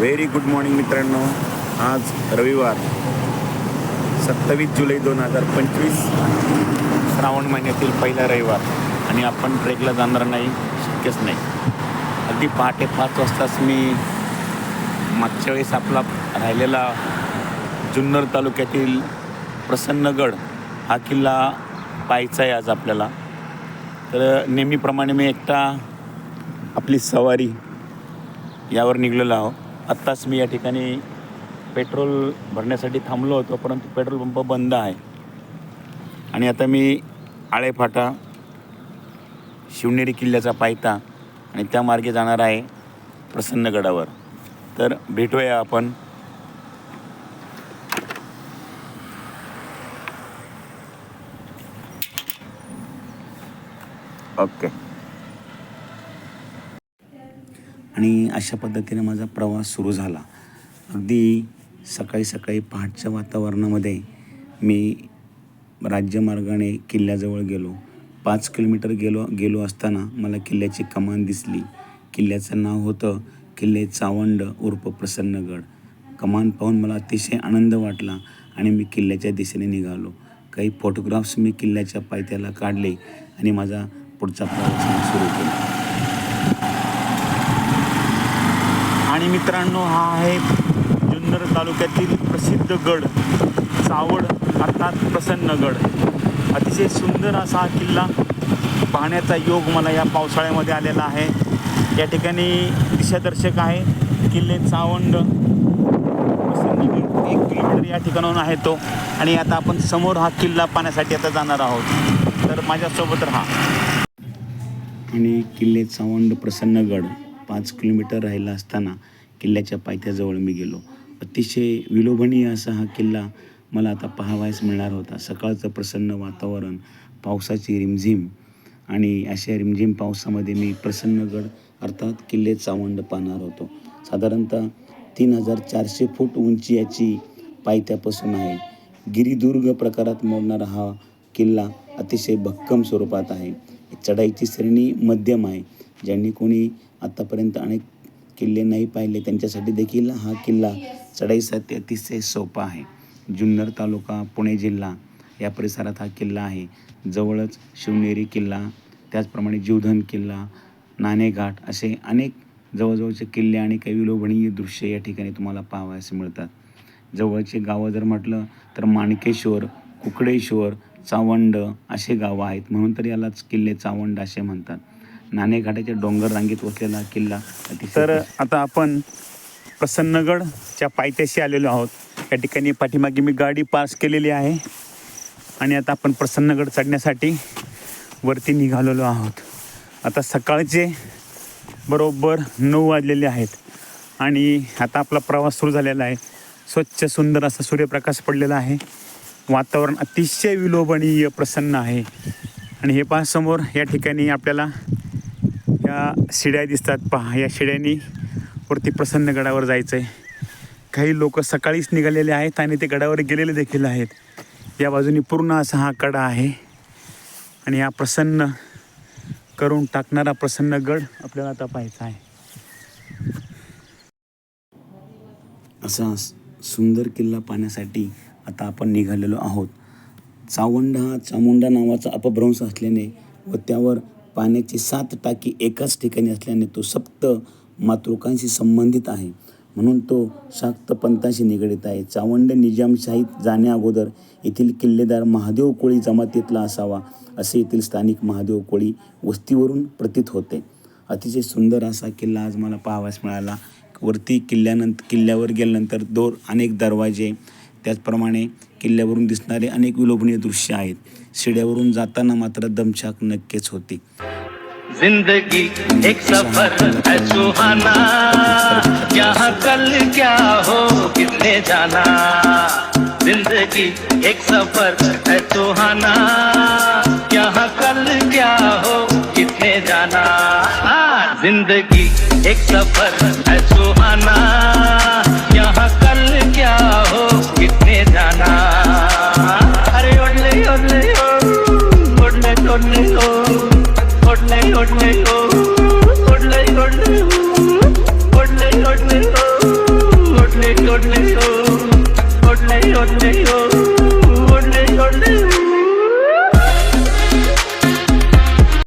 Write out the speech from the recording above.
Very good morning मित्रांनो. आज रविवार सत्तावीस जुलै दोन हजार पंचवीस श्रावण महिन्यातील पहिला रविवार. आणि आपण ट्रेकला जाणार नाही शक्यच नाही. अगदी पहाटे पाच वाजताच मी मागच्या वेळेस आपला राहिलेला जुन्नर तालुक्यातील प्रसन्नगड हा किल्ला पाहायचा आहे आज आपल्याला. तर नेहमीप्रमाणे मी एकटा आपली सवारी यावर निघलेलो आहो. आत्ताच मी या ठिकाणी पेट्रोल भरण्यासाठी थांबलो होतो परंतु पेट्रोल पंप बंद आहे. आणि आता मी आळेफाटा शिवनेरी किल्ल्याचा पायथा आणि त्या मार्गे जाणार आहे प्रसन्नगडावर तर भेटूया आपण. ओके. आणि अशा पद्धतीने माझा प्रवास सुरू झाला. अगदी सकाळी सकाळी पहाटच्या वातावरणामध्ये मी राज्यमार्गाने किल्ल्याजवळ गेलो. पाच किलोमीटर गेलो गेलो असताना मला किल्ल्याची कमान दिसली. किल्ल्याचं नाव होतं किल्ले चावंड उर्फ प्रसन्नगड. कमान पाहून मला अतिशय आनंद वाटला आणि मी किल्ल्याच्या दिशेने निघालो. काही फोटोग्राफ्स मी किल्ल्याच्या पायथ्याला काढले आणि माझा पुढचा प्रवास सुरू केला. आणि मित्रांनो हा आहे जुन्नर तालुक्यातील प्रसिद्ध गड चावड अर्थात प्रसन्नगड अतिशय सुंदर असा हा किल्ला पाहण्याचा योग मला या पावसाळ्यामध्ये आलेला आहे. या ठिकाणी दिशादर्शक आहे किल्ले चावंड प्रसन्नगड एक किलोमीटर या ठिकाणाहून आहे तो. आणि आता आपण समोर हा किल्ला पाहण्यासाठी आता जाणार आहोत. तर माझ्यासोबत राहा. आणि किल्ले चावंड प्रसन्नगड पाच किलोमीटर राहिला असताना किल्ल्याच्या पायथ्याजवळ मी गेलो. अतिशय विलोभनीय असा हा किल्ला मला आता पाहावयास मिळणार होता. सकाळचं प्रसन्न वातावरण पावसाची रिमझिम आणि अशा रिमझिम पावसामध्ये मी प्रसन्नगड अर्थात किल्ले चावंड पाहणार होतो. साधारणतः तीन हजार चारशे फूट उंची याची पायथ्यापासून आहे. गिरिदुर्ग प्रकारात मोडणारा हा किल्ला अतिशय भक्कम स्वरूपात आहे. चढाईची श्रेणी मध्यम आहे. ज्यांनी कोणी आत्तापर्यंत अनेक किल्ले नाही पाहिले त्यांच्यासाठी देखील हा किल्ला चढाईसाठी अतिशय सोपा आहे. जुन्नर तालुका पुणे जिल्हा या परिसरात हा किल्ला आहे. जवळच शिवनेरी किल्ला त्याचप्रमाणे जीवधन किल्ला नाणेघाट असे अनेक जवळजवळचे किल्ले आणि काही विलोभनीय दृश्य या ठिकाणी तुम्हाला पाहावयास मिळतात. जवळचे गावं जर म्हटलं तर माणकेश्वर कुकडेश्वर चावंड असे गावं आहेत. म्हणून तर यालाच किल्ले चावंड असे म्हणतात. नाणेघाटाच्या डोंगर रांगेत वसलेला किल्ला तर आता आपण प्रसन्नगडच्या पायथ्याशी आलेलो आहोत. या ठिकाणी पाठीमागे मी गाडी पास केलेली आहे. आणि आता आपण प्रसन्नगड चढण्यासाठी वरती निघालेलो आहोत. आता सकाळचे बरोबर नऊ वाजलेले आहेत. आणि आता आपला प्रवास सुरू झालेला आहे. स्वच्छ सुंदर असा सूर्यप्रकाश पडलेला आहे. वातावरण अतिशय विलोभनीय प्रसन्न आहे. आणि हे पहा समोर या ठिकाणी आपल्याला या शिड्या दिसतात. पहा या शिड्यानी वरती प्रसन्न गडावर जायचं आहे काही लोक सकाळीच निघालेले आहेत आणि ते गडावर गेलेले देखील आहेत. या बाजूनी पूर्ण असा हा कडा आहे. आणि हा प्रसन्न करून टाकणारा प्रसन्न गड आपल्याला आता पाहायचा आहे. असा सुंदर किल्ला पाहण्यासाठी आता आपण निघालेलो आहोत. चावंड हा चामुंडा नावाचा अपभ्रंश असल्याने व त्यावर पाण्याची सात टाकी एकाच ठिकाणी असल्याने तो सप्त मातृकांशी संबंधित आहे. म्हणून तो शाक्त पंथाशी निगडीत आहे. चावंड निजामशाहीत जाण्याअगोदर येथील किल्लेदार महादेव कोळी जमातीतला असावा असे येथील स्थानिक महादेव कोळी वस्तीवरून प्रतीत होते. अतिशय सुंदर असा किल्ला आज मला पाहावास मिळाला. वरती किल्ल्यानंतर किल्ल्यावर गेल्यानंतर दोर अनेक दरवाजे त्याचप्रमाणे किल्ल्यावरून दिसणारे अनेक विलोभनीय दृश्य आहेत. शिड्यावरून जाताना मात्र दमछाक नक्कीच होती. जिंदगी एक सफर है सुहाना. यहाँ कल क्या हो कितने जाना. जिंदगी एक सफर है सुहाना. यहाँ कल क्या हो कितने जाना. जिंदगी एक सफर है सुहाना. यहाँ कल don't let